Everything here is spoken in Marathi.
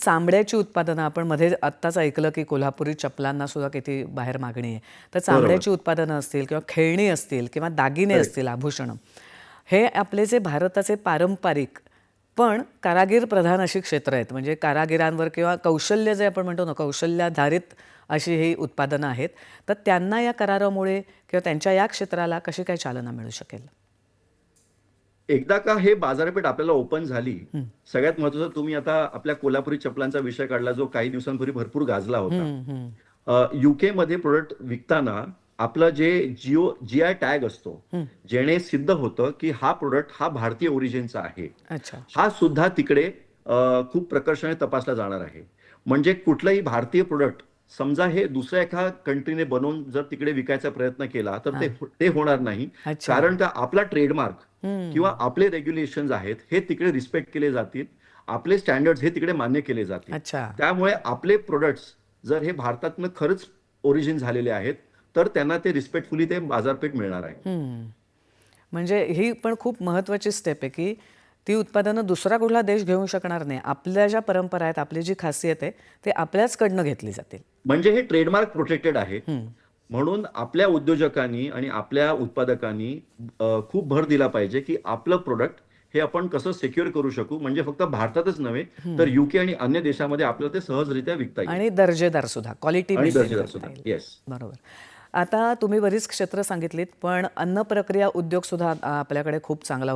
चांबड्याची उत्पादनं आपण मध्ये आत्ताच ऐकलं की कोल्हापुरी चपलांना सुद्धा किती बाहेर मागणी आहे. तर चांबड्याची उत्पादनं असतील किंवा खेळणी असतील किंवा दागिने असतील आभूषणं. हे आपले जे भारताचे पारंपरिक पण कारागीर प्रधान अशी क्षेत्र आहेत. म्हणजे कारागिरांवर किंवा कौशल्य जे आपण म्हणतो ना कौशल्याधारित अशी ही उत्पादनं आहेत. तर त्यांना या करारामुळे किंवा त्यांच्या या क्षेत्राला कशी काय चालना मिळू शकेल? एकदा का हे बाजारपेठ आपल्याला ओपन झाली सगळ्यात महत्वाचं तुम्ही आता आपल्या कोल्हापुरी चपलांचा विषय काढला जो काही दिवसांपूर्वी भरपूर गाजला होता. युके मध्ये प्रोडक्ट विकताना आपलं जे जिओ जी आय टॅग असतो जेणे सिद्ध होतं की हा प्रोडक्ट हा भारतीय ओरिजिनचा आहे. हा सुद्धा तिकडे खूप प्रकर्षाने तपासला जाणार आहे. म्हणजे कुठलंही भारतीय प्रोडक्ट समजा हे दुसऱ्या एका कंट्रीने बनवून जर तिकडे विकायचा प्रयत्न केला तर ते ते होणार नाही. कारण का आपला ट्रेडमार्क किंवा आपले रेग्युलेशन आहेत हे तिकडे रिस्पेक्ट केले जातील. आपले स्टँडर्ड हे तिकडे मान्य केले जातील. त्यामुळे आपले प्रोडक्ट्स जर हे भारतातनं खरंच ओरिजिन झालेले आहेत तर त्यांना ते रिस्पेक्टफुली ते बाजारपेठ मिळणार आहे. म्हणजे ही पण खूप महत्त्वाची स्टेप आहे की ती उत्पादनं दुसरा कुठला देश घेऊ शकणार नाही. आपल्या ज्या परंपरा आहेत आपली जी खासियत आहे ते आपल्याचकडनं घेतली जातील. म्हणजे हे ट्रेडमार्क प्रोटेक्टेड आहे. म्हणून आपल्या उद्योजकांनी आणि आपल्या उत्पादकांनी खूप भर दिला पाहिजे की आपलं प्रोडक्ट हे आपण कसं सिक्युअर करू शकू. म्हणजे फक्त भारतातच नव्हे तर युके आणि अन्य देशामध्ये आपल्याला ते सहजरित्या विकता येईल. आणि दर्जेदार सुद्धा क्वालिटी आणि दर्जेदार सुद्धा. येस बरोबर. आता तुम्ही बरीच क्षेत्र सांगितलीत पण अन्न प्रक्रिया उद्योग सुद्धा आपल्याकडे खूप चांगला